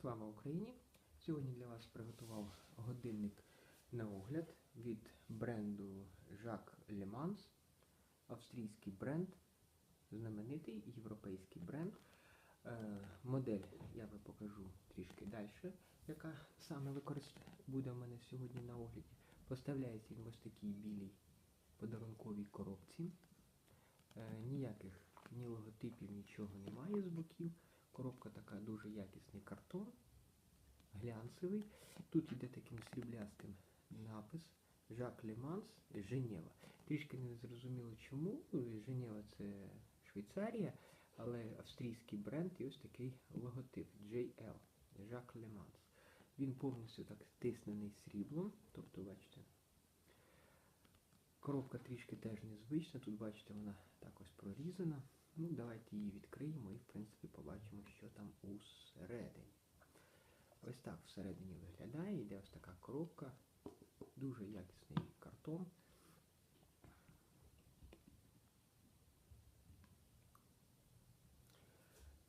Слава Україні! Сьогодні для вас приготував годинник на огляд від бренду Le Mans. Австрійський бренд, знаменитий європейський бренд. Е, Модель я вам покажу трішки далі, яка саме використ... буде в мене сьогодні на огляді. Поставляється він в ось такій білій подарунковій коробці. Е, Ніяких ні логотипів, нічого немає з боків. Коробка така дуже якісний картон, глянцевий. Тут йде таким сріблястим напис Жак Леманс Женєва. Трішки не зрозуміло чому. Женєва це Швейцарія, але австрійський бренд і ось такий логотип JL Жак Леманс. Він повністю так стиснений сріблом. Тобто, бачите, коробка трішки теж незвична. Тут, бачите, вона так ось прорізана. Ну, давайте її відкриємо і, в принципі, побачимо, що там усередині. Ось так всередині виглядає. Йде ось така коробка. Дуже якісний картон.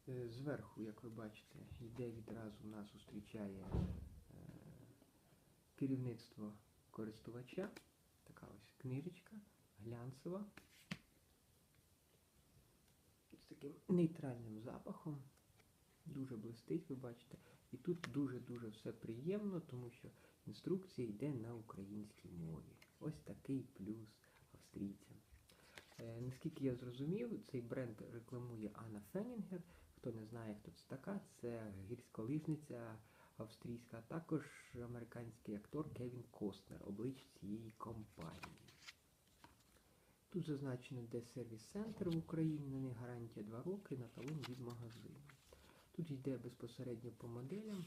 Е, Зверху, як ви бачите, йде відразу нас зустрічає е, керівництво користувача. Така ось книжечка, глянцева таким нейтральним запахом. Дуже блистить, ви бачите. І тут дуже-дуже все приємно, тому що інструкція йде на українській мові. Ось такий плюс австрійцям. Е, наскільки я зрозумів, цей бренд рекламує Анна Фенінгер. Хто не знає, хто це така, це гірськолижниця австрійська, а також американський актор Кевін Костнер, облич цієї компанії. Тут зазначено, де сервіс-центр в Україні, на них гарантія 2 роки на талон від магазину. Тут йде безпосередньо по моделям,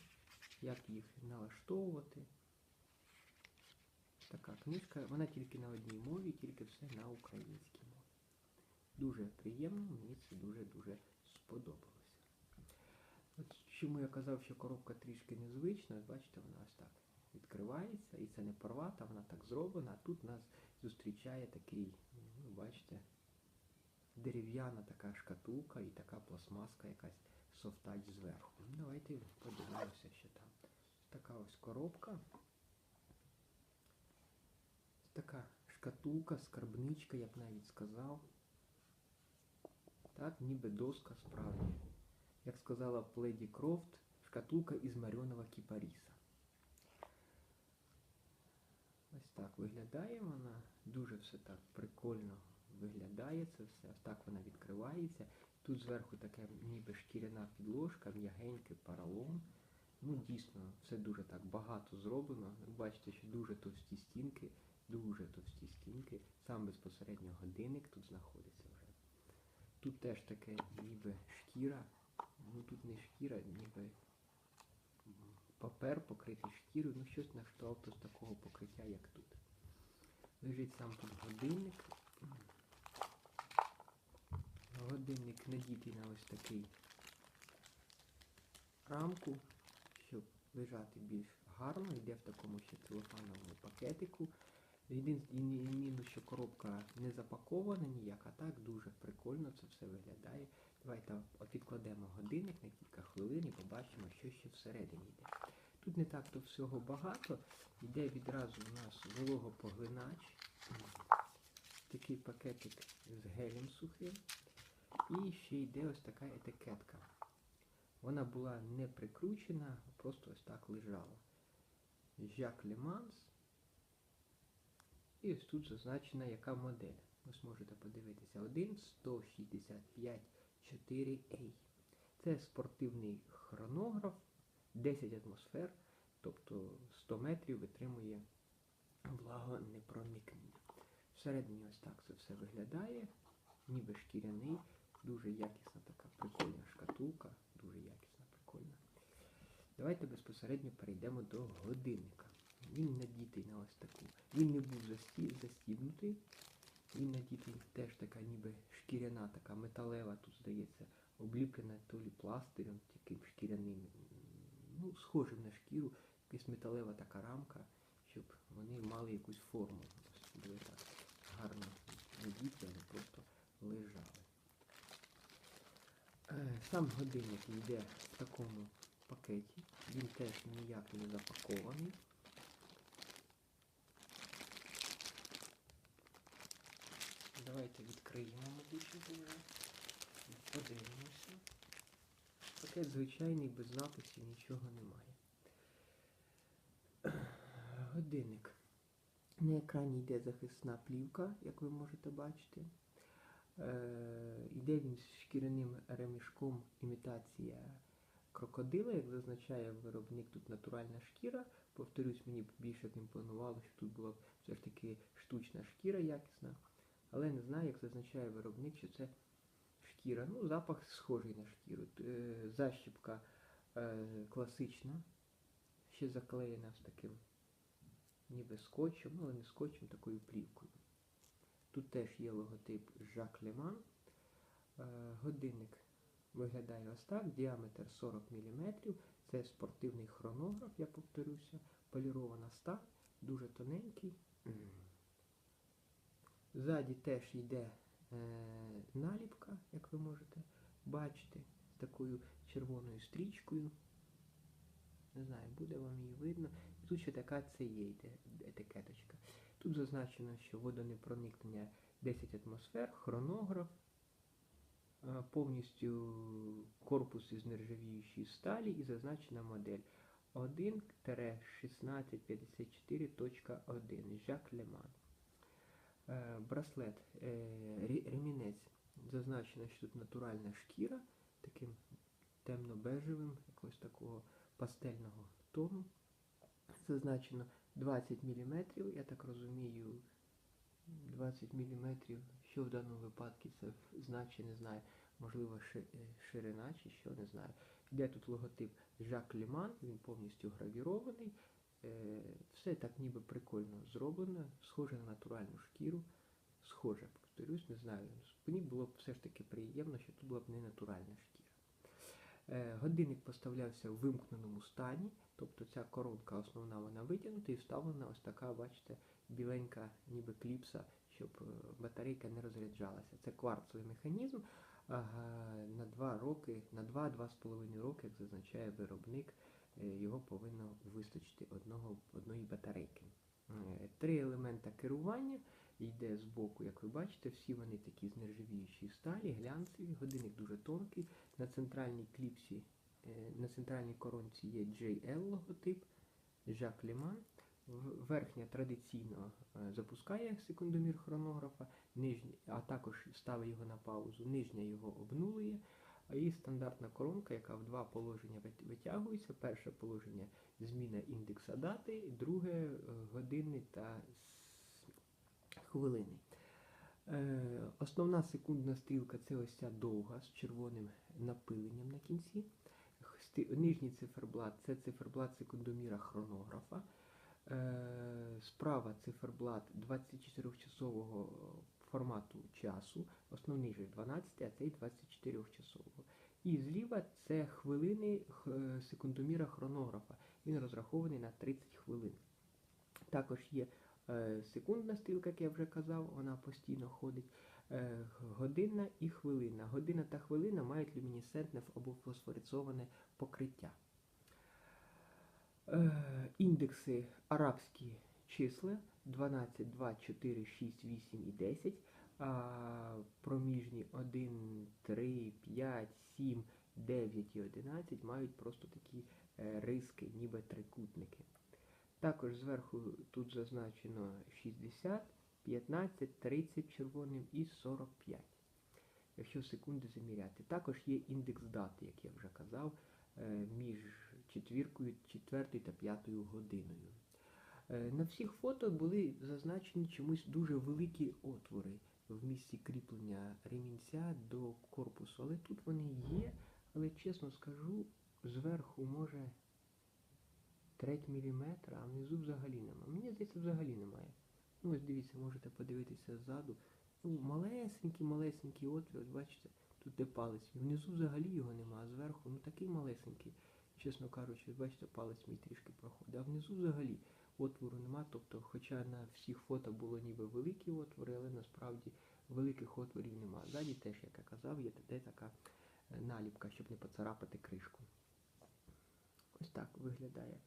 як їх налаштовувати. Така книжка, вона тільки на одній мові, тільки все на українській мові. Дуже приємно, мені це дуже-дуже сподобалося. От чому я казав, що коробка трішки незвична, бачите, вона ось так відкривається, і це не порвата, вона так зроблена, а тут у нас зустрічає такий, ну, бачите, дерев'яна така шкатулка і така пластмаска якась софтач зверху. Ну, Давайте подивимося, що там. Така ось коробка. Така шкатулка, скарбничка, я б навіть сказав. Так, ніби доска справді. Як сказала Пледі Крофт, шкатулка із марьоного кіпаріса. Ось так виглядає вона. Дуже все так прикольно виглядає це все. Так вона відкривається. Тут зверху таке ніби шкіряна підложка, м'ягенький паралон. Ну, дійсно, все дуже так багато зроблено. Бачите, що дуже товсті стінки, дуже товсті стінки. Сам безпосередньо годинник тут знаходиться вже. Тут теж таке ніби шкіра. Ну тут не шкіра, ніби папер покритий шкірою, ну щось на кшталт ось такого покриття, як тут. Лежить сам тут годинник. Годинник надітий на ось такий рамку, щоб лежати більш гарно, йде в такому ще целофановому пакетику. Єдиний мінус, що коробка не запакована ніяк, а так дуже прикольно це все виглядає. Давайте відкладемо годинник на кілька хвилин і побачимо, що ще всередині йде. Тут не так-то всього багато. Йде відразу у нас вологопоглинач, такий пакетик з гелем сухим. І ще йде ось така етикетка. Вона була не прикручена, просто ось так лежала. Жак Леманс. І ось тут зазначена яка модель. Ось можете подивитися. 1 165 4A. Це спортивний хронограф, 10 атмосфер, тобто 100 метрів витримує влагонепроникнення. Всередині ось так це все виглядає, ніби шкіряний, дуже якісна така прикольна шкатулка, дуже якісна, прикольна. Давайте безпосередньо перейдемо до годинника. Він надітий на ось таку. Він не був засті... застібнутий. Він надітий теж така ніби шкіряна, така металева, тут здається, обліплена то лі пластирем, таким шкіряним, ну, схожим на шкіру, якась металева така рамка, щоб вони мали якусь форму. Були так гарно вони просто лежали. Е, Сам годинник йде в такому пакеті. Він теж ніяк не запакований. Давайте відкриємо вже. Подивимося. Пакет звичайний, без написів, нічого немає. Годинник. На екрані йде захисна плівка, як ви можете бачити. Е, Йде він з шкіряним ремішком імітація крокодила, як зазначає виробник, тут натуральна шкіра. Повторюсь, мені більше імпонувало, що тут була все ж таки штучна шкіра якісна. Але не знаю, як зазначає виробник, що це шкіра. Ну, запах схожий на шкіру. Е, Защіпка е, класична, ще заклеєна з таким ніби скотчем, ну, але не скотчем, такою плівкою. Тут теж є логотип Жак Леман. Е, Годинник виглядає ось так, діаметр 40 мм. Це спортивний хронограф, я повторюся, полірована сталь, дуже тоненький. Ззаді теж йде наліпка, як ви можете бачити, з такою червоною стрічкою. Не знаю, буде вам її видно. І тут ще така це є етикеточка. Тут зазначено, що водонепроникнення 10 атмосфер, хронограф, е, повністю корпус із нержавіючої сталі і зазначена модель 1-1654.1 Жак Леман. Е, Браслет, е, ремінець. Зазначено, що тут натуральна шкіра, таким темно-бежевим, якогось такого пастельного тону. Зазначено 20 мм, я так розумію, 20 мм, що в даному випадку це значить, не знаю, можливо, е, ширина чи що, не знаю. Де тут логотип Жак Ліман, він повністю гравірований. Е, Все так ніби прикольно зроблено, схоже на натуральну шкіру. Схоже, повторюсь, не знаю. Мені було б все ж таки приємно, що тут була б не натуральна шкіра. Е, Годинник поставлявся в вимкненому стані, тобто ця коронка основна вона витягнута і вставлена ось така, бачите, біленька, ніби кліпса, щоб е, батарейка не розряджалася. Це кварцовий механізм на 2 роки, на 2-2,5 роки, як зазначає виробник, е, його повинно вистачити одного, одної батарейки. Е, Три елемента керування йде з боку, як ви бачите, всі вони такі з нержавіючої сталі, глянцеві, годинник дуже тонкий. На центральній кліпсі, е, на центральній коронці є JL логотип, Жак Леман. Верхня традиційно запускає секундомір хронографа, а також ставить його на паузу. Нижня його обнулює. А і стандартна коронка, яка в два положення витягується. Перше положення зміна індекса дати, друге години та хвилини. Е, Основна секундна стрілка це ось ця довга з червоним напиленням на кінці. Нижній циферблат це циферблат секундоміра хронографа. Е, Справа циферблат 24-часового формату часу, основний же 12, а цей 24-часового. І зліва це хвилини секундоміра хронографа. Він розрахований на 30 хвилин. Також є е, секундна стрілка, як я вже казав, вона постійно ходить. Е, годинна і хвилина. Година та хвилина мають люмінесцентне або фосфорицоване покриття. Е, індекси арабські числа 12, 2, 4, 6, 8 і 10. А проміжні 1, 3, 5, 7, 9 і 11 мають просто такі е, риски, ніби трикутники. Також зверху тут зазначено 60, 15, 30 червоним і 45. Якщо секунди заміряти. Також є індекс дати, як я вже казав, е, між четвіркою, четвертою та п'ятою годиною. Е, На всіх фото були зазначені чомусь дуже великі отвори в місці кріплення ремінця до корпусу. Але тут вони є, але чесно скажу, зверху може треть міліметра, а внизу взагалі немає. Мені здається, взагалі немає. Ну ось дивіться, можете подивитися ззаду. Ну, малесенький, малесенький отвір, ось бачите, тут де палець. Внизу взагалі його немає, а зверху, ну такий малесенький. Чесно кажучи, бачите, палець мій трішки проходить. А внизу взагалі отвору нема. Тобто, хоча на всіх фото було ніби великі отвори, але насправді великих отворів нема. Ззаді теж, як я казав, є де така е, наліпка, щоб не поцарапати кришку. Ось так виглядає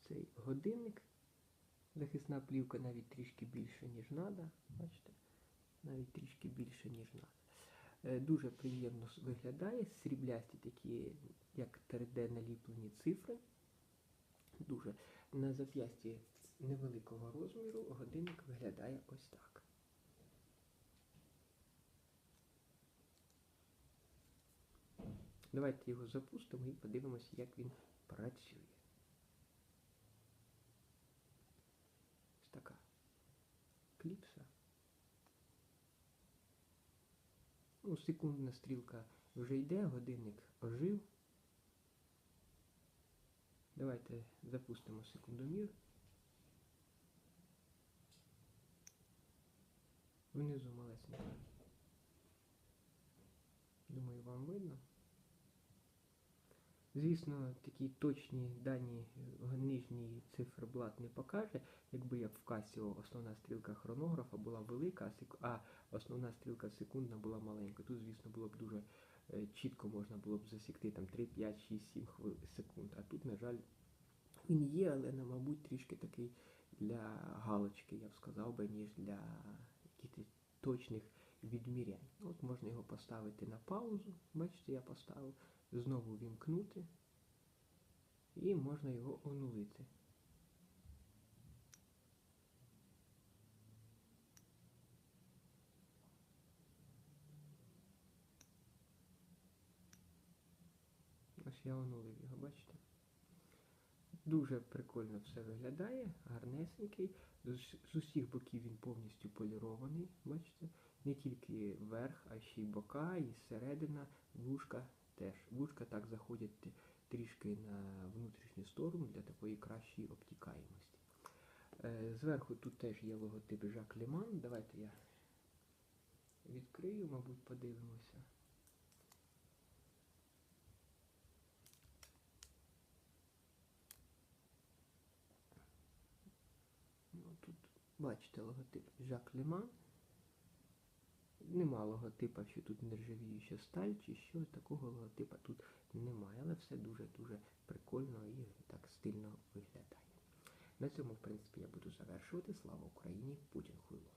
цей годинник. Захисна плівка навіть трішки більше, ніж треба. Бачите? Навіть трішки більше, ніж треба. Дуже приємно виглядає. Сріблясті такі, як 3D наліплені цифри. Дуже. На зап'ясті невеликого розміру годинник виглядає ось так. Давайте його запустимо і подивимося, як він працює. Ось така кліпса. Ну, секундна стрілка вже йде, годинник ожив. Давайте запустимо секундомір. Внизу малесенько. Думаю, вам видно. Звісно, такі точні дані нижній циферблат не покаже, якби як в Casio основна стрілка хронографа була велика, а, основна стрілка секундна була маленька. Тут, звісно, було б дуже чітко можна було б засікти там 3, 5, 6, 7 хвил... секунд. А тут, на жаль, він є, але, на, мабуть, трішки такий для галочки, я б сказав би, ніж для якихось точних відмірянь. От можна його поставити на паузу. Бачите, я поставив, знову вімкнути. І можна його онулити. Онулив його, бачите? Дуже прикольно все виглядає, гарнесенький. З, з усіх боків він повністю полірований, бачите? Не тільки верх, а ще й бока, і середина, вушка теж. Вушка так заходять трішки на внутрішню сторону для такої кращої обтікаємості. Е, Зверху тут теж є логотип Жак Ліман. Давайте я відкрию, мабуть, подивимося. Бачите, логотип Жак Леман. Нема логотипа, що тут нержавіюча сталь чи що, такого логотипа тут немає, але все дуже-дуже прикольно і так стильно виглядає. На цьому, в принципі, я буду завершувати. Слава Україні! Путін хуйло!